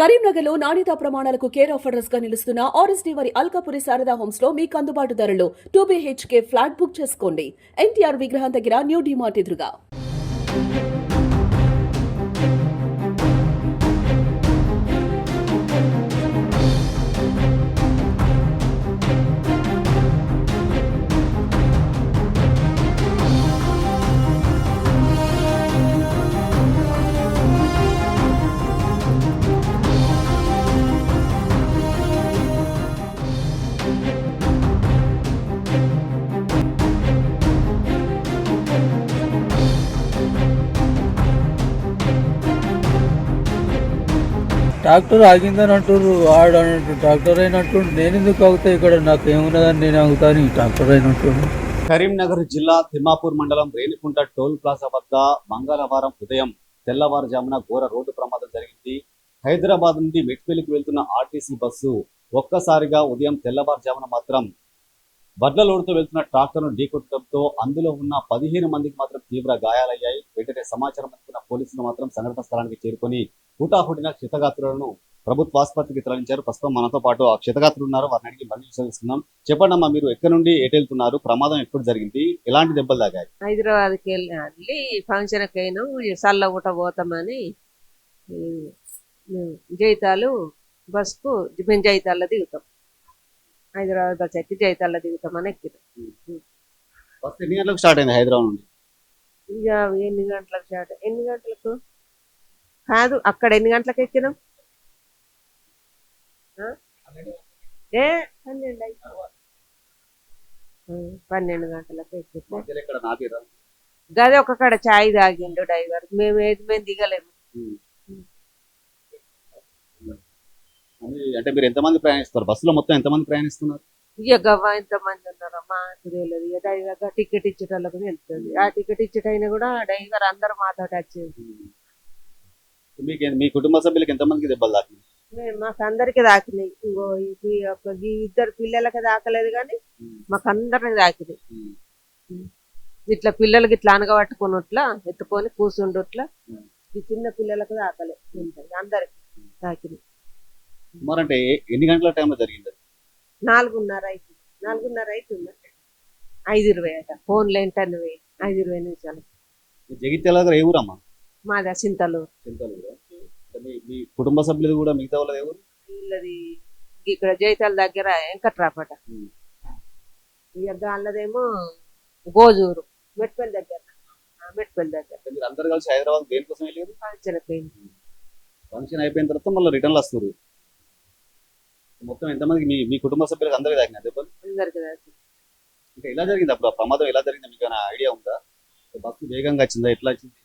కరీంనగర్లో నాణ్యతా ప్రమాణాలకు కేర్ ఆఫర్స్గా నిలుస్తున్న ఆర్ఎస్డీ వారి అల్కాపురి శారదా హోమ్స్లో మీకు అందుబాటు ధరలో టూ బీహెచ్కే ఫ్లాట్ బుక్ చేసుకోండి. ఎన్టీఆర్ విగ్రహం దగ్గర న్యూ డిమార్ట్ ఎదురుగా. ట్రాక్టర్ ఆగిందని అంటారు ఆడు అన్నట్టు ట్రాక్టర్ అయినట్టు నేను ఎందుకు ఆగుతా ఇక్కడ? నాకు ఏమున్నదని నేను ఆగుతాను ట్రాక్టర్ అయినట్టు కరీంనగర్ జిల్లా తిమ్మాపూర్ మండలం రేణికుంట టోల్ ప్లాజా వద్ద మంగళవారం ఉదయం తెల్లవారుజామున ఘోర రోడ్డు ప్రమాదం జరిగింది. హైదరాబాద్ నుండి మెట్పల్లికి వెళ్తున్న ఆర్టీసీ బస్సు ఒక్కసారిగా ఉదయం తెల్లవారుజామున మాత్రం వడ్ల లోడుతో వెళ్తున్న ట్రాక్టర్ను ఢీకొట్టడంతో అందులో ఉన్న పదిహేను మందికి మాత్రం తీవ్ర గాయాలయ్యాయి. వెంటనే సమాచారం అందుకున్న పోలీసులు మాత్రం సంఘటన స్థలానికి చేరుకొని హుటాహుటిన క్షతగాత్రులను ప్రభుత్వ ఆసుపత్రికి తరలించారు. ప్రస్తుతం మనతో పాటు ఆ క్షతగాత్రులు ఉన్నారు. వారిని అడిగి మళ్ళీ తెలుసుకుందాం చెప్పండి అమ్మా మీరు ఎక్కడి నుండి ఎటు వెళ్తున్నారు? ప్రమాదం ఎప్పుడు జరిగింది? ఎలాంటి దెబ్బలు తాగాయి? హైదరాబాద్కి వెళ్ళి ఫంక్షన్కి అయినా సల్ల ఊట పోతామని జైతాలు బస్కు మేము జైతాల్లో దిగుతాం. హైదరాబాద్ బస్ ఎక్కి జైతాల్లో దిగుతామని ఎక్కినాం. ఫస్ట్ ఎన్ని గంటలకు స్టార్ట్ అయింది హైదరాబాద్ నుండి? ఇక ఎన్ని గంటలకు స్టార్ట్? ఎన్ని గంటలకు? కాదు అక్కడ ఎన్ని గంటలకు ఎక్కినాం? ఏ? పన్నెండు పన్నెండు గంటలకు ఎక్కినాం గదే ఒక కాడ చాయ్ తాగిండు డ్రైవర్. మేము ఏది మేము దిగలేము. అంటే మీరు ఎంతమంది ప్రయాణిస్తారు? బస్సులో మొత్తం ఎంతమంది ప్రయాణిస్తున్నారు? ఇక గవ్వ ఎంతమంది ఉన్నారో మాకు తెలియదు ఇక డ్రైవర్ టికెట్ ఇచ్చేటోళ్ళకి తెలుస్తుంది. ఆ టికెట్ ఇచ్చేటైనా కూడా డ్రైవర్ అందరు మాతో వచ్చేది మీకు మీ కుటుంబ సభ్యులకు ఎంతమందికి దెబ్బలు తాకినాయి? మాకు అందరికి ఇంకో ఒక ఈ ఇద్దరు పిల్లలకి దాకలేదు కానీ మాకు అందరికి దాకినాయి ఇట్లా పిల్లలకి ఇట్లా అనగబట్టుకున్నట్లా ఎత్తుకొని కూర్చుండుట్లా ఈ చిన్న పిల్లలకు దాకలే ఉంటాయి అందరికి అంటే ఏ- ఎన్ని గంటల టైంలో జరిగింది నాలుగున్నర అవుతుంది నాలుగున్నర అవుతుంది ఐదు ఇరవై అట. ఫోన్లో పోయి ఐదు ఇరవై నిమిషాలు జగిత్యాల దగ్గర ఏ ఊరమ్మా? మాది చింతలు. మీ కుటుంబ సభ్యులు కూడా మిగతా వాళ్ళది ఇక్కడ జైతాల దగ్గర వెంకట్రాపట. ఇక గోజూరు మెట్పల్లి దగ్గర. మెట్పల్లి దగ్గర. మీరు అందరు కలిసి హైదరాబాద్ దేనికోసం వెళ్ళారు? పంచనపోయింది ఫంక్షన్ అయిపోయిన తర్వాత మళ్ళీ రిటర్న్ వస్తారు. మొత్తం ఎంతమందికి మీ మీ కుటుంబ సభ్యులకు అందరికి తాకినాయి దెబ్బలు? అందరికి అంటే ఎలా జరిగింది అప్పుడు ఆ ప్రమాదం? ఎలా జరిగింది? మీకు ఐడియా ఉందా? బస్సు వేగంగా వచ్చిందా? ఎట్లా వచ్చింది? ఇక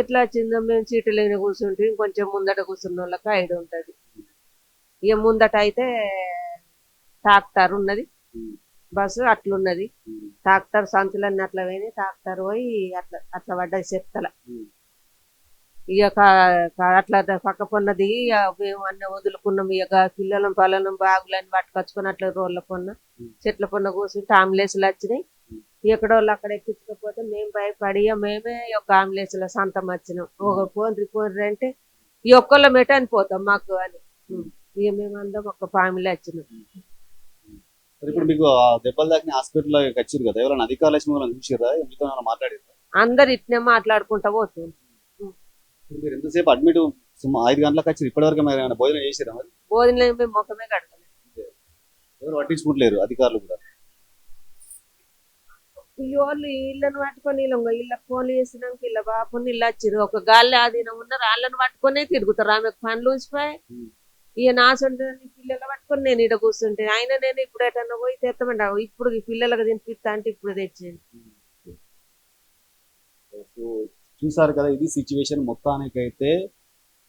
ఎట్లా వచ్చిందో మేము సీటులైన కూర్చుంటే కొంచెం ముందట కూర్చున్న వాళ్ళకి ఐడి ఉంటుంది. ఇక ముందట అయితే ట్రాక్టర్ ఉన్నది. బస్సు అట్లున్నది. టాక్టర్ ట్రాక్టర్ సంచులన్నీ అట్లా పోయినాయి. ట్రాక్టర్ పోయి అట్లా అట్లా పడ్డది చెప్తల ఉమ్. ఇక అట్లా పక్క పొన్న దిగి ఇక మేము అన్న వదులుకున్నాం. ఇక పిల్లలను పొలం బాగులని పట్టుకొచ్చుకొని అట్లా రోడ్ల పొన్న చెట్ల పొన్న కూర్చుంటే అంబులెన్స్లు వచ్చినాయి. ఎక్కడ వాళ్ళు అక్కడ ఎక్కించకపోతే మేము భయపడి మేమే ఒక అంబులెన్స్లో సంతం వచ్చినాం. ఒక పోన్రి పోన్రి అంటే ఈ ఒక్కళ్ళ మెట అనిపోతాం మాకు అని. ఇక మేము అందరం ఒక ఫ్యామిలీ వచ్చినాం. ఇప్పుడు మీకు దెబ్బలు తాకిన హాస్పిటల్ వచ్చారు కదా? ఎవరైనా అధికారులు వచ్చి మిమ్మల్ని చూసిరా మీతో మాట్లాడారు అందరు ఇట్నే మాట్లాడుకుంటా పోతుంది మీరు ఎంతసేపు అడ్మిట్ సుమారు ఐదు గంటలకు వచ్చి ఇప్పటివరకు భోజనం చేసిరా మరి? భోజనం మేము ముఖమే కడగలేదు ఎవరు పట్టించుకుంటలేరు అధికారులు కూడా. ఈ వాళ్ళు ఇళ్ళను పట్టుకొని వీళ్ళు వీళ్ళకి ఫోన్లు చేసినాక వీళ్ళ బాపుని ఇల్లు వచ్చిర్రు. ఒక గాలి ఆధీనం ఉన్నారు వాళ్ళని పట్టుకొనే తిరుగుతారు. ఆమెకు పనులు ఉమ్. ఇక నాసుంటే పిల్లలు పట్టుకొని నేను ఇక్కడ కూర్చుంటే ఆయన నేను ఇప్పుడు ఎటన్నా పోయి తెత్తమంట. ఇప్పుడు ఈ పిల్లలకు తినిపిస్తా అంటే ఇప్పుడు తెచ్చేది. చూసారు కదా ఇది సిచ్యువేషన్ మొత్తానికైతే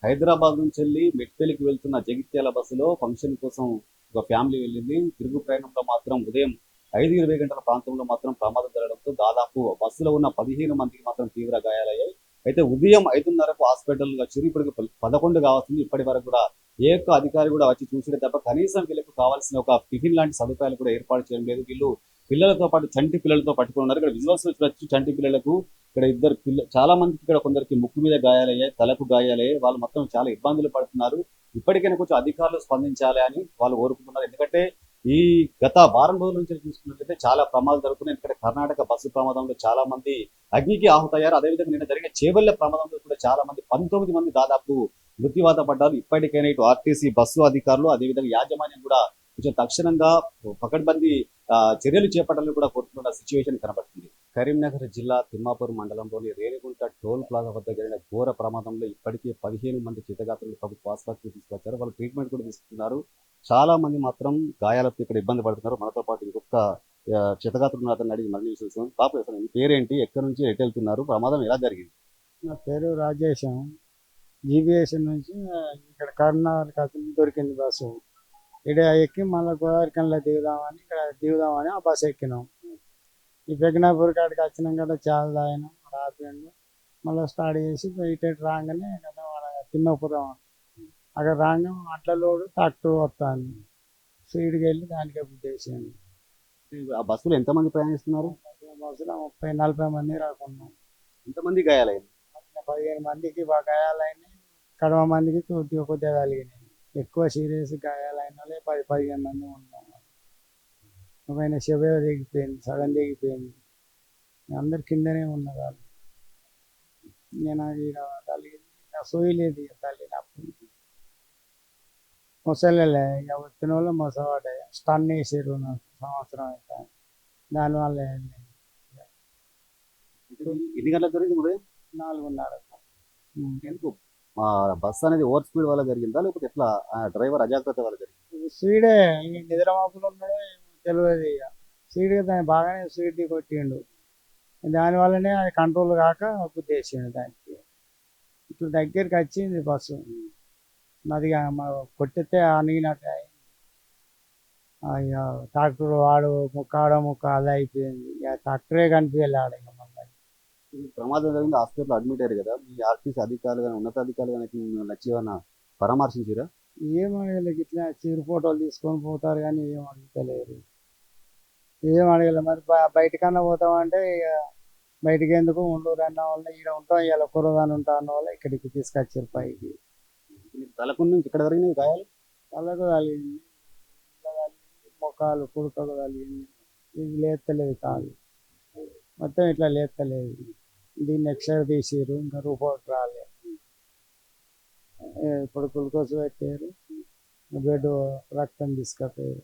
హైదరాబాద్ నుంచి వెళ్ళి మెట్పల్లికి వెళ్తున్న జగిత్యాల బస్సులో ఫంక్షన్ కోసం ఒక ఫ్యామిలీ వెళ్ళింది. తిరుగు ప్రయాణంలో మాత్రం ఉదయం ఐదు ఇరవై గంటల ప్రాంతంలో మాత్రం ప్రమాదం జరగడంతో దాదాపు బస్సులో ఉన్న పదిహేను మందికి మాత్రం తీవ్ర గాయాలయ్యాయి. అయితే ఉదయం ఐదున్నరకు హాస్పిటల్ వచ్చి ఇప్పటికి పదకొండు కావాల్సింది ఇప్పటి వరకు కూడా ఏ యొక్క అధికారి కూడా వచ్చి చూసిన తప్ప కనీసం వీళ్ళకు కావాల్సిన ఒక టిఫిన్ లాంటి సదుపాయాలు కూడా ఏర్పాటు చేయడం లేదు. వీళ్ళు పిల్లలతో పాటు చంటి పిల్లలతో పట్టుకుని ఉన్నారు. ఇక్కడ విజువల్స్ వచ్చి చంటి పిల్లలకు ఇక్కడ ఇద్దరు పిల్ల చాలా మందికి ఇక్కడ కొందరికి ముక్కు మీద గాయాలయ్యాయి తలకు గాయాలయ్యాయి. వాళ్ళు మొత్తం చాలా ఇబ్బందులు పడుతున్నారు. ఇప్పటికైనా కొంచెం అధికారులు స్పందించాలి అని వాళ్ళు కోరుకుంటున్నారు. ఎందుకంటే ఈ గత వారం రోజుల నుంచి చూసుకున్నట్లయితే చాలా ప్రమాదాలు జరుగుతున్నాయి. ఎందుకంటే కర్ణాటక బస్సు ప్రమాదంలో చాలా మంది అగ్నికి ఆహుతయ్యారు. అదేవిధంగా నిన్న జరిగిన చేవెళ్ళ ప్రమాదంలో కూడా చాలా మంది పంతొమ్మిది మంది దాదాపు మృత్యువాత పడ్డారు ఇప్పటికైనా ఇటు ఆర్టీసీ బస్సు అధికారులు అదేవిధంగా యాజమాన్యం కూడా కొంచెం తక్షణంగా పకడ్బందీ చర్యలు చేపట్టాలని కూడా కోరుతున్న సిచ్యువేషన్ కనబడుతుంది. కరీంనగర్ జిల్లా తిమ్మాపూర్ మండలంలోని రేణిగుంట టోల్ ప్లాజా వద్ద జరిగిన ఘోర ప్రమాదంలో ఇప్పటికే పదిహేను మంది చితగాత్రులు ప్రభుత్వ ఆసుపత్రికి తీసుకొచ్చారు. వాళ్ళు ట్రీట్మెంట్ కూడా తీసుకున్నారు చాలా మంది మాత్రం గాయాలతో ఇక్కడ ఇబ్బంది పడుతున్నారు. మనతో పాటు ఇంకొక ఆ, అతను అడిగి మళ్ళీ విశ్లేషిస్తాం పాప అసలు మీ పేరేంటి? ఎక్కడి నుంచి ఎటు వెళ్తున్నారు? ప్రమాదం ఎలా జరిగింది? నా పేరు రాజేశం. జీబీఎస్ నుంచి ఇక్కడ కర్ణాటక దొరికింది బస్సు. ఇక్కడ ఎక్కి మళ్ళీ గోదావరికంలో దిగుదామని ఇక్కడ దిగుదామని ఆ బస్సు ఎక్కినాం. ఈ పెగ్నాపూర్ కాడికి వచ్చినాం కదా చాలా తాగినాం రాత్రి మళ్ళీ స్టార్ట్ చేసి ఇటు రాగానే కదా మన తిమ్మపురం అక్కడ రాగా అట్ల లోడు ట్రాక్టర్ వస్తాను. స్పీడ్కి వెళ్ళి దానికే బుద్ధేసాను ఆ బస్సులో ఎంతమంది ప్రయాణిస్తున్నారు? బస్సులో ముప్పై నలభై మంది రాకున్నాం. ఎంతమంది గాయాలైంది పదిహేను మందికి గాయాలైనాయి కడవ మందికి కొద్దిగా కొద్దిగా తగిలినాయి. ఎక్కువ సీరియస్ గాయాలైన వాళ్ళే పది పదిహేను మంది ఉన్నాం. ఒకైనా శివ దిగిపోయింది సగం దిగిపోయింది అందరు కిందనే ఉన్నారు వాళ్ళు. నేను ఈడ తగిలింది నా సోయి లేదు ఇక తగిలినప్పుడు ముసలిలే ఇక వచ్చిన వాళ్ళు ముసవాడే స్టన్ వేసారు నాకు సంవత్సరం అయితే. దానివల్ల ఏం లేదు. ఎన్ని గంటలకు జరిగింది ఉదయం నాలుగున్నర. ఎందుకు? ఆ బస్ అనేది ఓవర్ స్పీడ్ వల్ల జరిగిందా? లేకపోతే ఎట్లా? డ్రైవర్ అజాగ్రత్త వల్ల జరిగింది? స్పీడే నిద్రమాపులు ఉన్నాడో తెలియదు ఇక. స్పీడ్గా దాన్ని బాగానే స్పీడ్ కొట్టిండు. దానివల్లనే అది కంట్రోల్ కాక గుద్దేసిండు దానికి. ఇట్లా దగ్గరికి వచ్చింది బస్సు. అది ఇక మా కొట్టితే. ఆ ఇక ట్రాక్టర్ వాడు ముక్క ఆడ ముక్క అలా అయిపోయింది. ఇక ట్రాక్టరే కనిపించలే ఆడ ఇక మళ్ళీ. ప్రమాదం జరిగింది. హాస్పిటల్ అడ్మిట్ అయ్యారు కదా. మీ ఆర్టీసీ అధికారులు కానీ ఉన్నతాధికారులు కానీ మిమ్మల్ని ఏమన్నా పరామర్శించారా? ఏం అడగలేదు ఇట్లా చిరు ఫోటోలు తీసుకొని పోతారు కానీ ఏం అడుగుతలేరు. ఏం అడగలేదు మరి బయటకన్నా పోతామంటే ఇక బయటికి ఎందుకు ఉండూరు అన్న వల్ల ఈడ ఉంటాం. ఇలా కుర్రదాని ఉంటా అన్న వల్ల ఇక్కడికి తీసుకొచ్చారు పైకి. తలకు నుంచి ఇక్కడ జరిగినాయి గాయాలు? వాళ్ళకు తగిలింది మొక్కలు కుడుకలు తగిలింది ఇది లేస్తలేదు కాదు మొత్తం ఇట్లా లేస్తలేదు దీన్ని ఎక్స్రే తీసిర్రు ఇంకా రిపోర్ట్ రాలే. ఏ, ఇప్పుడు గ్లూకోజ్ పెట్టారు బెడ్ రక్తం తీసుకపోయారు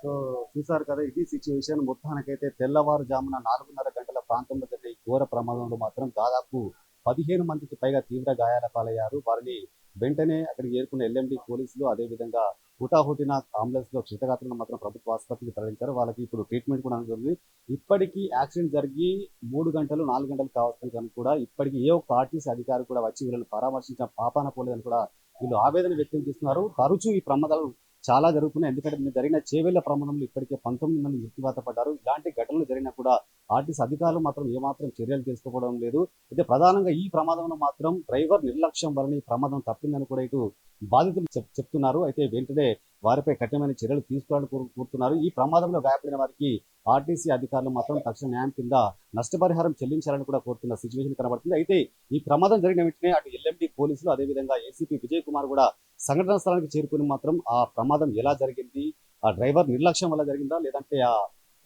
సో చూసారు కదా ఇది సిచ్యువేషన్ మొత్తానికైతే తెల్లవారుజామున నాలుగున్నర గంటల ప్రాంతంలో జరిగిన ఈ ఘోర ప్రమాదంలో మాత్రం దాదాపు పదిహేను మందికి పైగా తీవ్ర గాయాల పాలయ్యారు. వారిని వెంటనే అక్కడికి చేరుకున్న ఎల్ఎండి పోలీసులు అదేవిధంగా హుటాహుటిన అంబులెన్స్లో క్షితగాత్రులను మాత్రం ప్రభుత్వ ఆసుపత్రికి తరలించారు. వాళ్ళకి ఇప్పుడు ట్రీట్మెంట్ కూడా అందుతుంది. ఇప్పటికీ యాక్సిడెంట్ జరిగి మూడు గంటలు నాలుగు గంటలు కావస్తుంది కనుక కూడా ఇప్పటికీ ఏ ఒక్క ఆర్టీసీ అధికారి కూడా వచ్చి వీళ్ళని పరామర్శించిన పాపాన పోలేదని కూడా వీళ్ళు ఆవేదన వ్యక్తం చేస్తున్నారు. తరచూ ఈ ప్రమాదాలు చాలా జరుగుతున్నాయి. ఎందుకంటే నిన్న జరిగిన చేవేళ్ళ ప్రమాదంలో ఇప్పటికే పంతొమ్మిది మంది మృత్యువాత పడ్డారు. ఇలాంటి ఘటనలు జరిగినా కూడా ఆర్టీసీ అధికారులు మాత్రం ఏమాత్రం చర్యలు తీసుకోవడం లేదు. అయితే ప్రధానంగా ఈ ప్రమాదంలో మాత్రం డ్రైవర్ నిర్లక్ష్యం వలన ఈ ప్రమాదం తప్పిందని కూడా ఇటు బాధితులు చెప్తున్నారు. అయితే వెంటనే వారిపై కఠినమైన చర్యలు తీసుకోవాలని కోరుతున్నారు. ఈ ప్రమాదంలో గాయపడిన వారికి ఆర్టీసీ అధికారులు మాత్రం తక్షణ న్యాయం కింద నష్టపరిహారం చెల్లించాలని కూడా కోరుతున్న సిచ్యువేషన్ కనబడుతుంది. అయితే ఈ ప్రమాదం జరిగిన వెంటనే అటు ఎల్ఎండి పోలీసులు అదేవిధంగా ఏసీపీ విజయ్ కుమార్ కూడా సంఘటన స్థలానికి చేరుకుని మాత్రం ఆ ప్రమాదం ఎలా జరిగింది? ఆ డ్రైవర్ నిర్లక్ష్యం వల్ల జరిగిందా? లేదంటే ఆ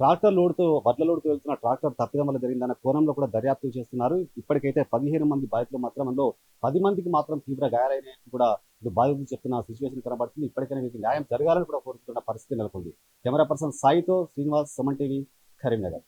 ట్రాక్టర్ లోడ్తో వడ్ల లోడ్తో వెళ్తున్న ట్రాక్టర్ తప్పిదం వల్ల జరిగిందన్న కోణంలో కూడా దర్యాప్తు చేస్తున్నారు. ఇప్పటికైతే పదిహేను మంది బాధితులు మాత్రం అందులో పది మందికి మాత్రం తీవ్ర గాయాలైన కూడా ఇటు బాధితులు చెప్తున్న సిచ్యువేషన్ కనబడుతుంది. ఇప్పటికైనా వీరికి న్యాయం జరగాలని కూడా కోరుతున్న పరిస్థితి నెలకొంది. కెమెరా పర్సన్ సాయితో శ్రీనివాస్ సమన్ టీవీ కరీంనగర్.